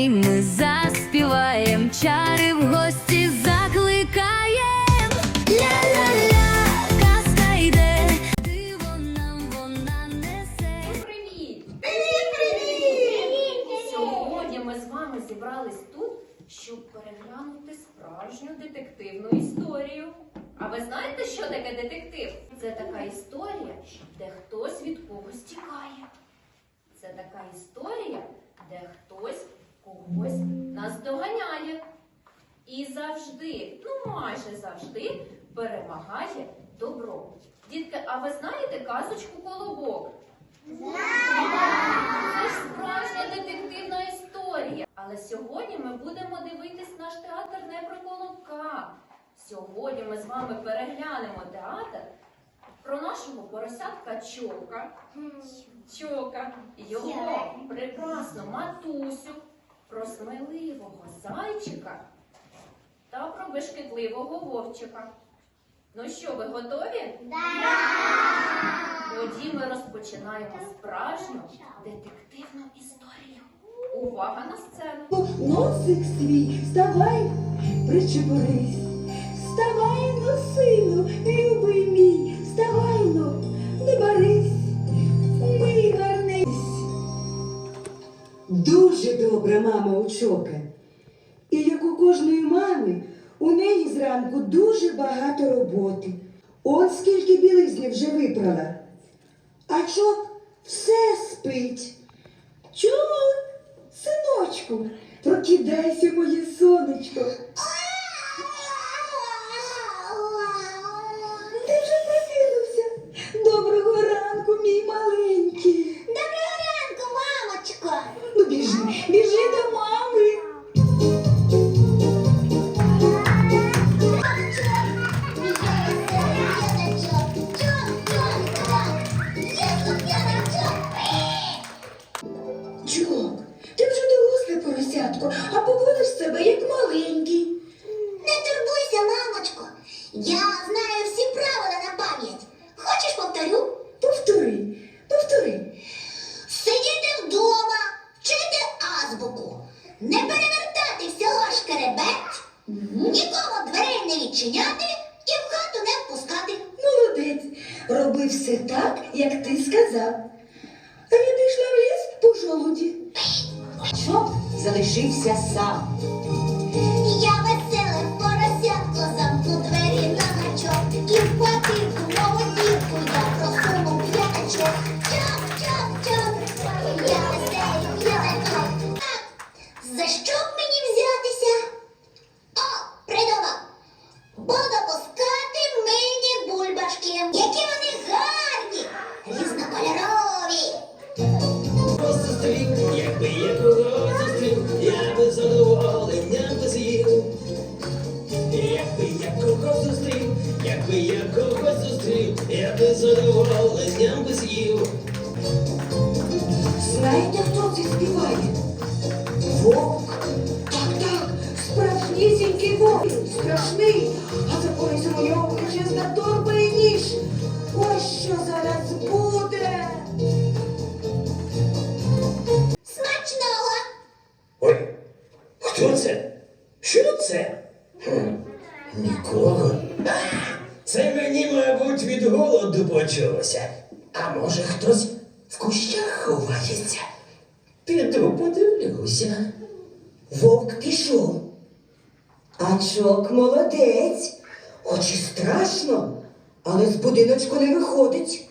всі ми заспіваєм, чари в гості закликаєм. Ля-ля-ля, казка йде, диво нам вона несе. Привіт! Привіт, привіт! Сьогодні ми з вами зібрались тут, щоб переглянути справжню детективну історію. А ви знаєте, що таке детектив? Це така історія, де хтось від когось тікає. Це така історія, де хтось когось наздоганяє. І завжди, ну майже завжди, перемагає добро. Дітки, а ви знаєте казочку колобок? Це ж справжня детективна історія. Але сьогодні ми будемо дивитись наш театр не про колобка. Сьогодні ми з вами переглянемо театр про нашого поросятка Чока. Чока, його прекрасну матусю, про сміливого зайчика та про безшкідливого вовчика. Ну що, ви готові? Тоді ми розпочинаємо справжню детективну історію. Увага на сцену! Носик свій, вставай, причепорись, вставай, ну, сину, любий мій, вставай, ну, Дуже добра мама очока. І як у кожної мами, у неї зранку дуже багато роботи. От скільки білизни вже випрала. А Чок все спить. Чок, синочку, прокидайся, моє сонечко. Всього нікому дверей не відчиняти і в хату не впускати. Молодець, роби все так, як ти сказав. А я пішла в ліс по жолуді. Щоб залишився сам. Почулося. А може хтось в кущах ховається? Піду подивлюся. Вовк пішов. А чок молодець. Хоч і страшно, але з будиночку не виходить.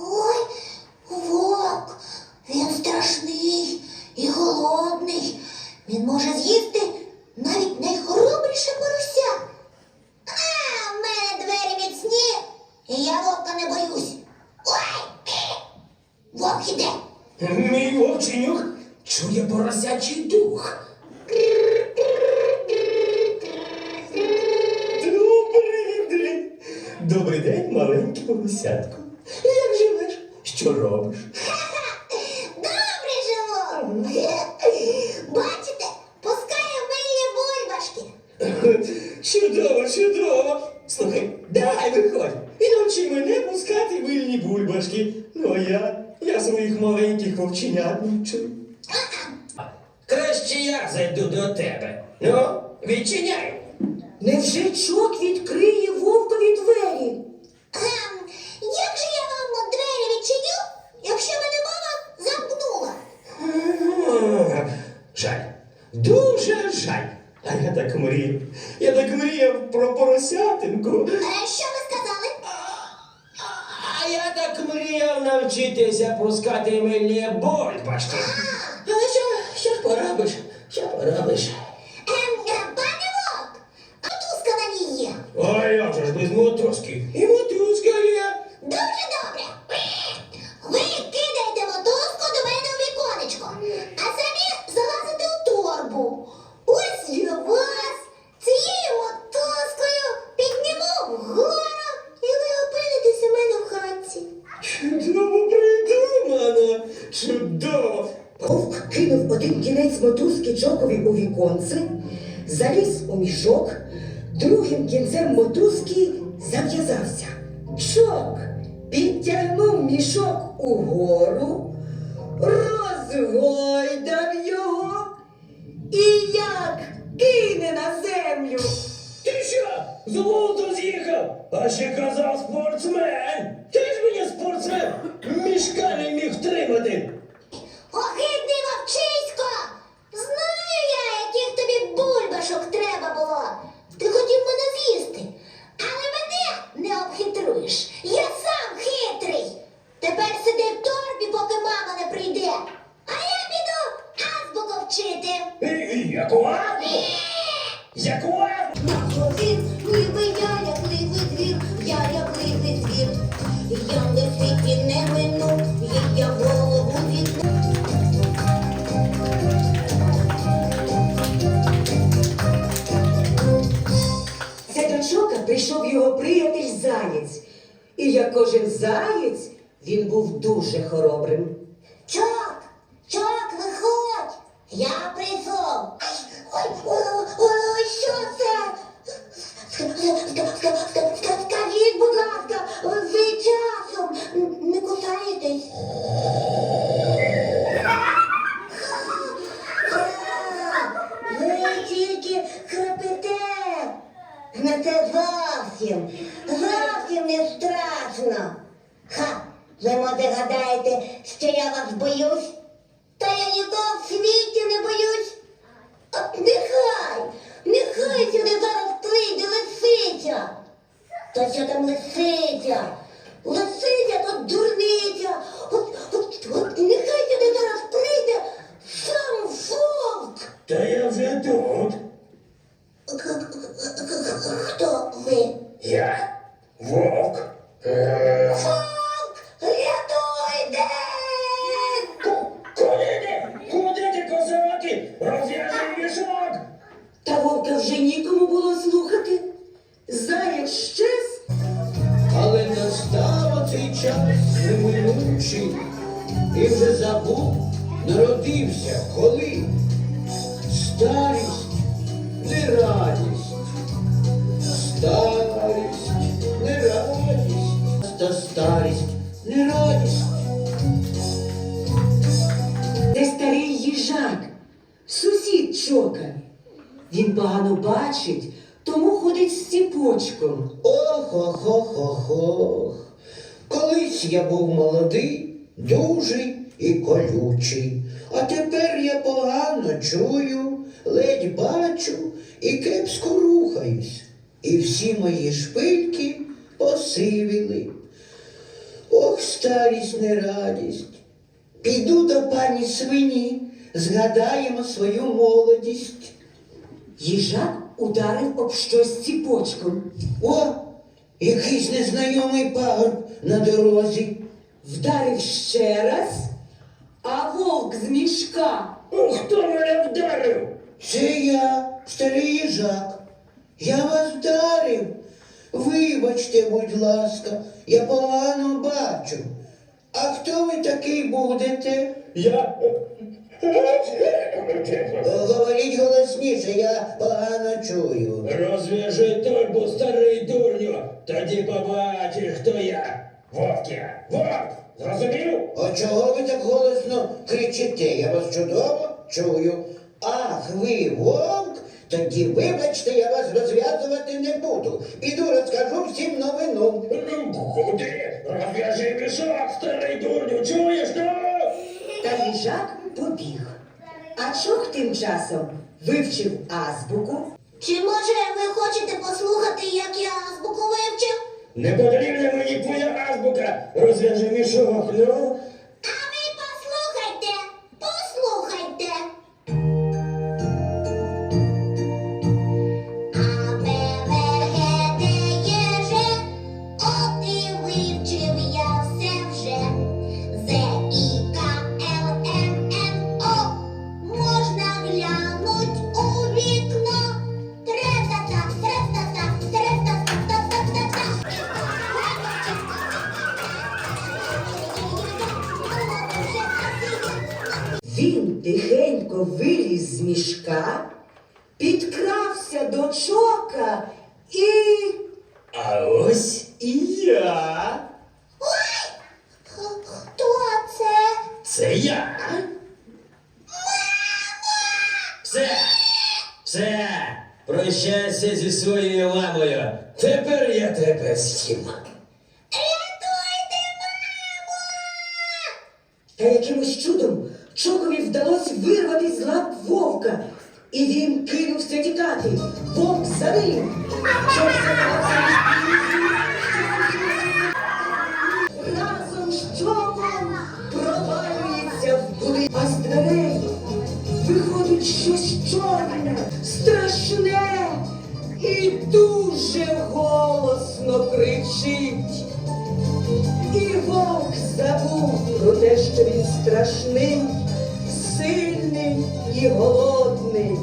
Ой, вовк, він страшний і голодний. Він може з'їсти навіть найхоробріше порося. А, в мене двері міцні, і я вовка не боюсь. Ой, вовк іде. Мій вовченюк чує поросячий дух. Добрий день. Добрий день, маленький поросятко. Як живеш? Що робиш? А навчу. Краще я зайду до тебе. Ну, відчиняй. Невже чок відкриє вовкові двері? Ем, як же я вам двері відчиню, якщо мене мама замкнула? Жаль. Дуже жаль. А я так мріяв. Я так мріяв про поросятинку. Е, що ви сказали? А я так мріяв навчитися пускати мені бульбашки. Але що, що поробиш? Що поробиш? Чудово придумано. Чудово. Вовк кинув один кінець мотузки чокові у віконце, заліз у мішок, другим кінцем мотузки зав'язався. Чок підтягнув мішок угору, розгойдав його і як кине на землю. З глузду з'їхав? А ще казав спортсмен. Ти ж мені спортсмен. Мішка не міг тримати. Огидний вовчисько! Знаю я, яких тобі бульбашок треба було. Ти хотів мене прийшов. Ой, ой, ой, що це? Радість. де старий їжак, сусід чока. Він погано бачить, тому ходить з ціпочком. Ох, ох, ох, ох, ох. Колись я був молодий, дужий і колючий, а тепер я погано чую, ледь бачу і кепсько рухаюсь. І всі мої шпильки посивіли. Ох, старість не радість. Піду до пані свині, згадаємо свою молодість. Їжак ударив об щось ціпочком. О, якийсь незнайомий пагорб на дорозі. Вдарив ще раз, а вовк з мішка. Хто мене вдарив? Це я, старий їжак. Я вас вдарив. Вибачте, будь ласка, я погано бачу. А хто ви такий будете? Я. Говоріть голосніше, я погано чую. Розв'яжи торбу, старий дурню, тоді побачиш, хто я. Вовк я, вовк, зрозумів? А чого ви так голосно кричите? Я вас чудово чую. Ах, ви вовк? Тоді вибачте, я вас розв'язувати не буду. Піду розкажу всім новину. Куди? Розв'яжи мішок, старий дурню, чуєш? Ну? Та їжак побіг. А чок тим часом вивчив азбуку, Чи може ви хочете послухати, як я азбуку вивчив? Не потрібна мені твоя азбука. Розв'яжи мішок, ну. Прощайся зі своєю мамою. Тепер я тебе з'їм. Рятуйте, мамо! Та якимось чудом чокові вдалося вирватися з лап вовка, і він кинувся тікати. Вовк за ним. Чок забрався разом з чоком провалюється в будинок. А з дверей виходить щось страшне і дуже голосно кричить. І вовк забув про те, що він страшний, сильний і голодний.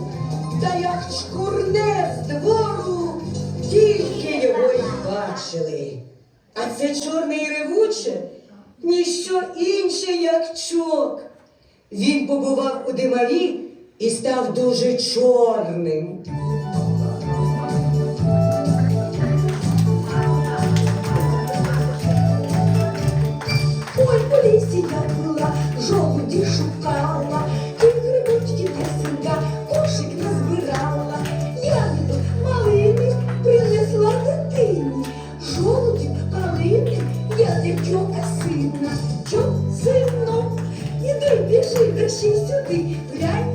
Та як чкурне з двору, тільки його й бачили. А це чорне і ревуче ніщо інше, як чок. Він побував у димарі і став дуже чорним. Ой, по лісі я була, жолуді шукала, і грибочки пісенька, кошик назбирала. Ягоду малини принесла дитині, жолудів калини, язичока сина. Чом сино, іди біжи, верши сюди, глянь,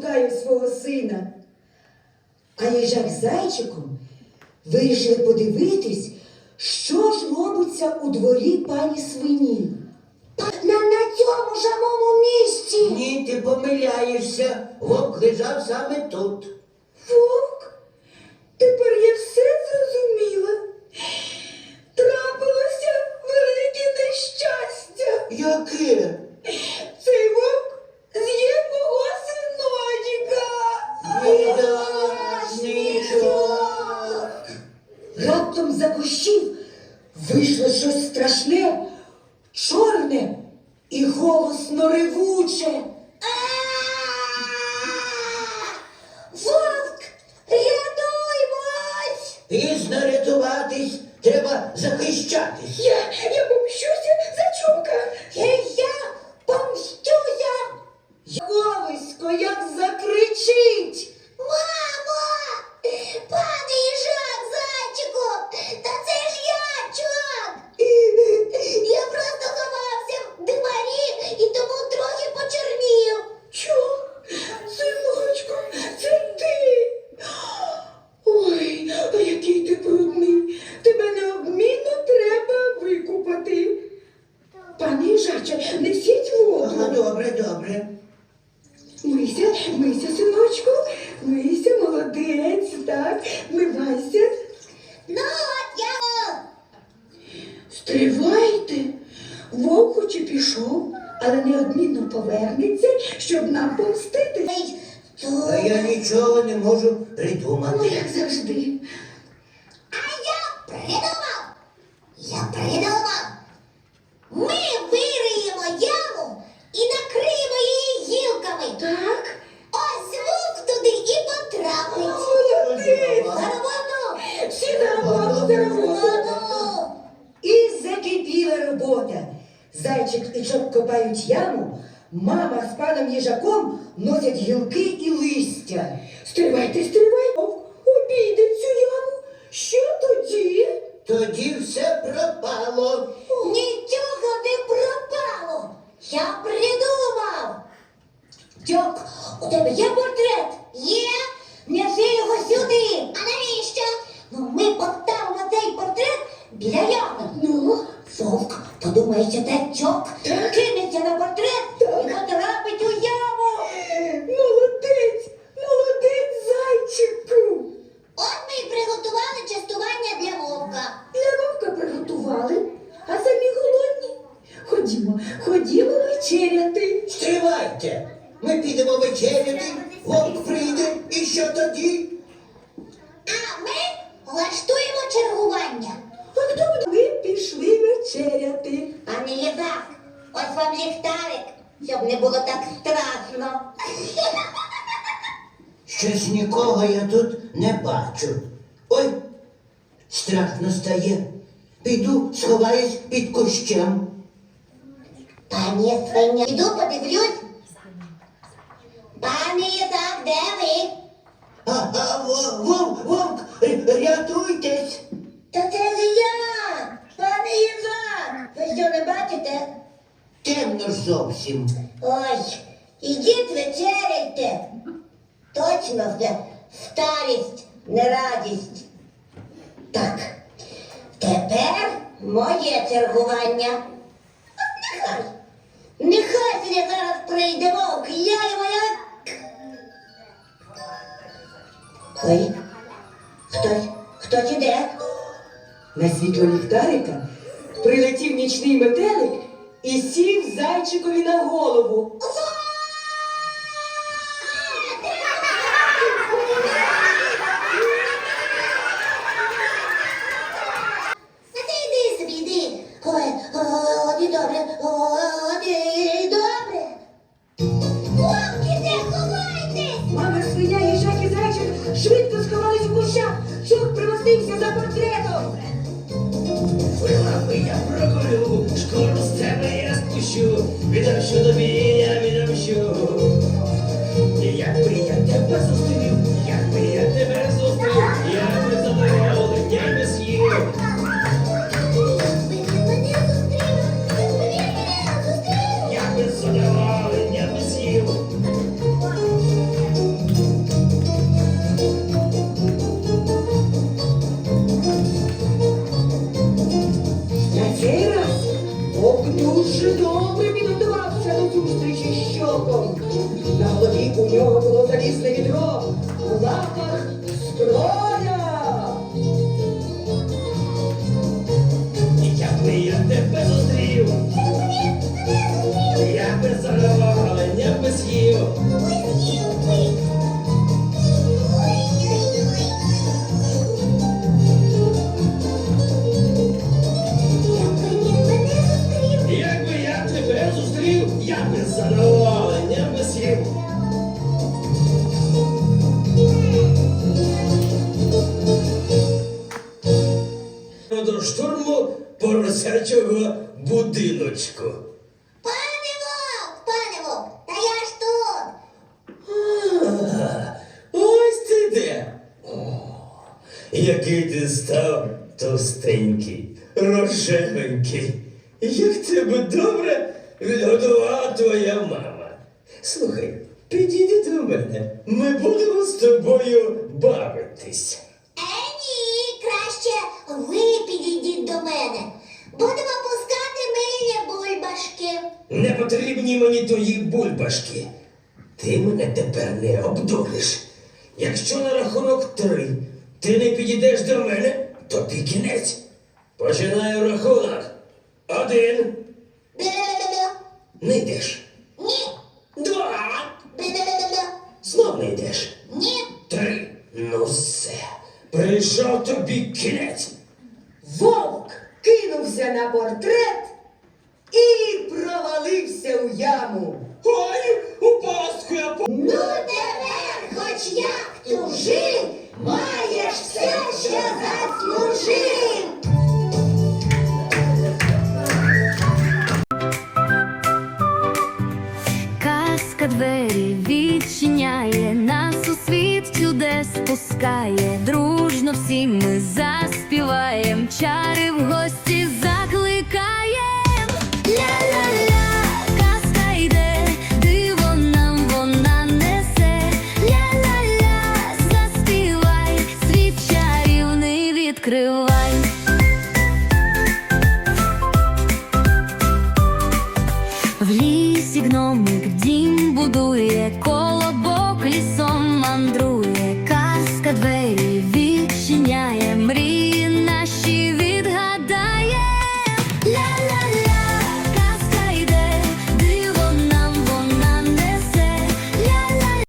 шукає свого сина. А їжак з зайчиком вирішили подивитись, що ж робиться у дворі пані свині. На, на цьому самому місці. Ні, ти помиляєшся. Вовк лежав саме тут. Вовк, кущів вийшло щось страшне, чорне і голосно ревуче. Вовк, рятуймось! Пізно рятуватись, треба захищатись. Я, я помщуся за чока. І я помстюся! Ковисько як закричить. Мамо! Пане їжак, зайчику! Та це ж я, чувак! Я просто ховався в димарі і тому трохи почернів. Що? Синочко, це ти. Ой, а який ти брудний. Тебе неодмінно треба викупати. Пане їжаче, несіть Ага, воду. добре, добре. Мийся, мийся, синочку, мийся, молодець, так, мивайся. Ну, от я. Стривай. повернеться, щоб нам помстити. То А я нічого не можу Ну, придумати. як завжди. А я придумав! Я придумав! Ми вириємо яму і накриємо її гілками. Так? Ось вовк туди і потрапить. Молодець! За роботу! Всі на роботу, за роботу. Роботу! І закипіла робота. Зайчик і чоп копають яму, мама з паном їжаком носять гілки і листя. Стривайте, стривайте, обійде цю яму. Що тоді? Тоді все пропало. Нічого не пропало! Я придумав! Дьок, у тебе є портрет? Є? Неси його сюди! А навіщо? Ну, ми поставимо цей портрет біля ями. Ну, Вовк подумає, що це дьок, кинеться на портрет і потрапить у яму. Молодець, молодець, зайчику. От ми й приготували частування для вовка. Для вовка приготували, а самі голодні. Ходімо, ходімо вечеряти. Стривайте! Ми підемо вечеряти, вовк прийде, і що тоді? А ми влаштуємо чергування. А хто буде? Ми пішли вечеряти. Пане Єзак, ось вам ліхтарик, щоб не було так страшно. Щось нікого я тут не бачу. Ой, страшно стає. Піду сховаюсь під кущем. Пані свиня, іду подивлюсь. Пане Єзак, де ви? А, а вов- вовк, вовк, р- рятуйтесь. Та це ж я, пане Єзак. Ви що не бачите? Темно ж зовсім. Ой, ідіть вечеряйте. Точно вже старість, не радість. Так, тепер моє чергування. От нехай. Нехай собі зараз прийде вовк, я його як. Ой, хтось, хтось іде. На світло ліхтарика прилетів нічний метелик і сів зайчикові на голову. Відомщу тобі, я відомщу. І Якби я тебе зустрів, який ти став товстенький, рожевенький. Як тебе добре відгодувала твоя мама. Слухай, підійди до мене. Ми будемо з тобою бавитись. Е, ні, краще ви підійдіть до мене. Будемо пускати милі бульбашки. Не потрібні мені твої бульбашки. Ти мене тепер не обдуриш. Якщо на рахунок три ти не підійдеш до мене, тобі кінець. Починаю рахунок. Один. Не йдеш. буває мчар.